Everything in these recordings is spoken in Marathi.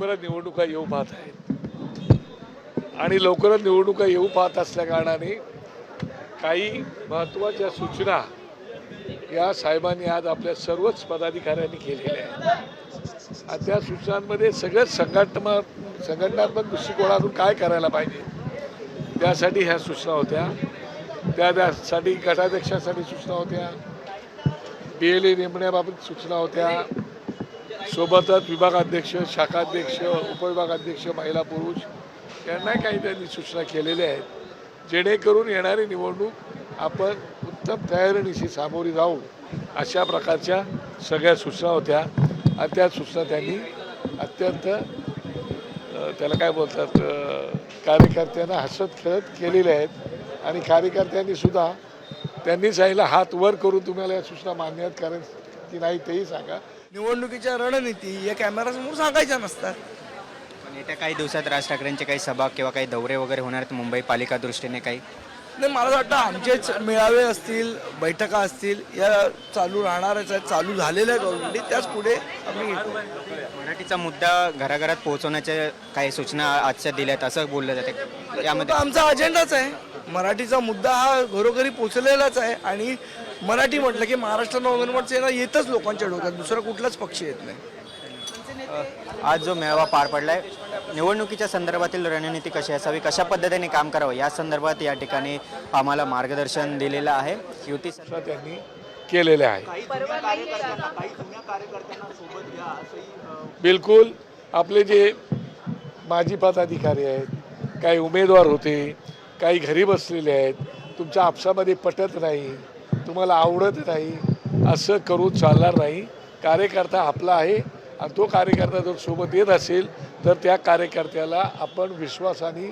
लवकरच निवडणुका येऊ पाहत आहेत. आणि लवकरच निवडणुका येऊ पाहत असल्या कारणाने काही महत्त्वाच्या सूचना या साहेबांनी आज आपल्या सर्वच पदाधिकाऱ्यांनी केलेल्या आहेत. आणि त्या सूचनांमध्ये सगळ्याच संघटनात्मक संघटनात्मक दृष्टिकोनातून काय करायला पाहिजे त्यासाठी ह्या सूचना होत्या. त्या त्यासाठी गटाध्यक्षासाठी सूचना होत्या. बी एल ए नेमण्याबाबत सूचना होत्या. सोबतच विभागाध्यक्ष शाखाध्यक्ष उपविभागाध्यक्ष महिला पुरुष यांना काही त्यांनी सूचना केलेल्या आहेत. जेणेकरून येणारी निवडणूक आपण उत्तम तयारीनिशी सामोरी जाऊ अशा प्रकारच्या सगळ्या सूचना होत्या. आणि त्या सूचना त्यांनी अत्यंत त्याला काय बोलतात कार्यकर्त्यांना हसत खेळत केलेल्या आहेत. आणि कार्यकर्त्यांनी सुद्धा त्यांनी सांगितलं हात वर करून तुम्हाला या सूचना मान्य आहेत. कारण की नाही तेही सांगा. निवडणुकीच्या रणनीती या कॅमेरासमोर सांगायच्या नसतात. पण येत्या काही दिवसात राज ठाकरेंचे काही सभा किंवा काही दौरे वगैरे होणार आहेत मुंबई पालिका दृष्टीने काही? नाही मला असं वाटतं आमचेच मेळावे असतील बैठका असतील या चालू राहणारच आहेत चालू झालेल्या आहेत ऑलरेडी त्याच पुढे आम्ही मराठीचा मुद्दा घराघरात पोहोचवण्याच्या काही सूचना आजच्या दिल्यात असं बोललं जाते. यामध्ये आमचा अजेंडाच आहे. मराठीचा मुद्दा हा घरोघरी पोचलेलाच आहे आणि मराठी म्हटलं की महाराष्ट्र नवनिर्माण सेना येतच लोकांच्या डोक्यात. दुसरा कुठलाच पक्ष येत नाही. आज जो मेळावा पार पडलाय निवडणुकीच्या संदर्भातील रणनीती कशी असावी कशा पद्धतीने काम करावं या संदर्भात या ठिकाणी आम्हाला मार्गदर्शन दिलेलं आहे. युती त्यांनी केलेल्या आहे. बिलकुल आपले जे माजी पदाधिकारी आहेत काही उमेदवार होते काही घरी बसलेले आहेत तुमच्या आपसामध्ये पटत नाही तुम्हाला आवडत नाही असं करून चालणार नाही. कार्यकर्ता आपला आहे आणि तो कार्यकर्ता जर सोबत येत असेल तर त्या कार्यकर्त्याला आपण विश्वासाने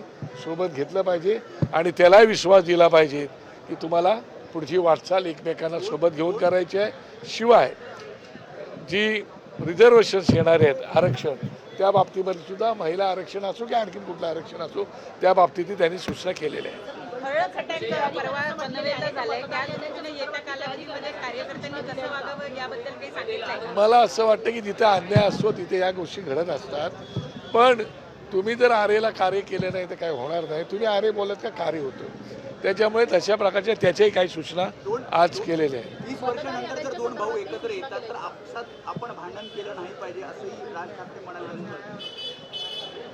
सोबत घेतलं पाहिजे आणि त्यालाही विश्वास दिला पाहिजे की तुम्हाला पुढची वाटचाल एकमेकांना सोबत घेऊन करायची आहे. शिवाय जी रिझर्वेशन्स येणार आहेत आरक्षण त्या बाबतीमध्ये सुद्धा महिला आरक्षण असो की आणखीन कुठलं आरक्षण असो त्या बाबतीतही त्यांनी सूचना केलेल्या आहेत. मला असं वाटतं की जिथे अन्याय असतो तिथे या गोष्टी घडत असतात. पण तुम्ही जर आरेला कार्य केलं नाही तर काय होणार नाही. तुम्ही आरे बोलत का कार्य होतं? त्याच्यामुळे तशा प्रकारच्या त्याच्याही काही सूचना आज केलेल्या आहेत. वीस वर्षानंतर जर दोन भाऊ एकत्र येतात तर आपसात आपण भांडण केलं नाही पाहिजे असंही राज ठाकरे म्हणाले.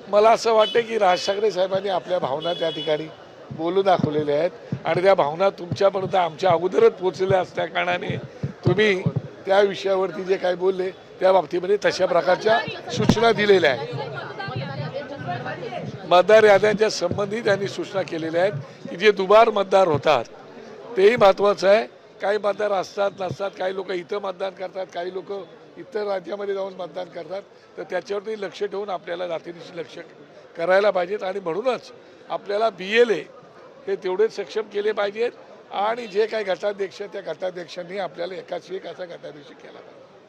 मला असं वाटतं की राज ठाकरे साहेबांनी आपल्या भावना त्या ठिकाणी बोलून दाखवलेल्या आहेत. आणि त्या भावना तुमच्यापर्यंत आमच्या अगोदरच पोचलेल्या असल्या कारणाने तुम्ही त्या विषयावरती जे काही बोलले त्या बाबतीमध्ये तशा प्रकारच्या सूचना दिलेल्या आहेत. मतदार याद्यांच्या संबंधी त्यांनी सूचना केलेल्या आहेत की जे दुबार मतदार होतात तेही महत्त्वाचं आहे. काही मतदार असतात नसतात काही लोक इथं मतदान करतात काही लोक इतर राज्यामध्ये जाऊन मतदान करतात. तर त्याच्यावरती लक्ष ठेवून आपल्याला जातीनिशी लक्ष करायला पाहिजेत आणि म्हणूनच आपल्याला बी एल ए हे तेवढेच सक्षम केले पाहिजेत आणि जे काही गटाध्यक्ष त्या गटाध्यक्षांनी आपल्याला एकाच एक असा गटाध्यक्ष केला पाहिजे.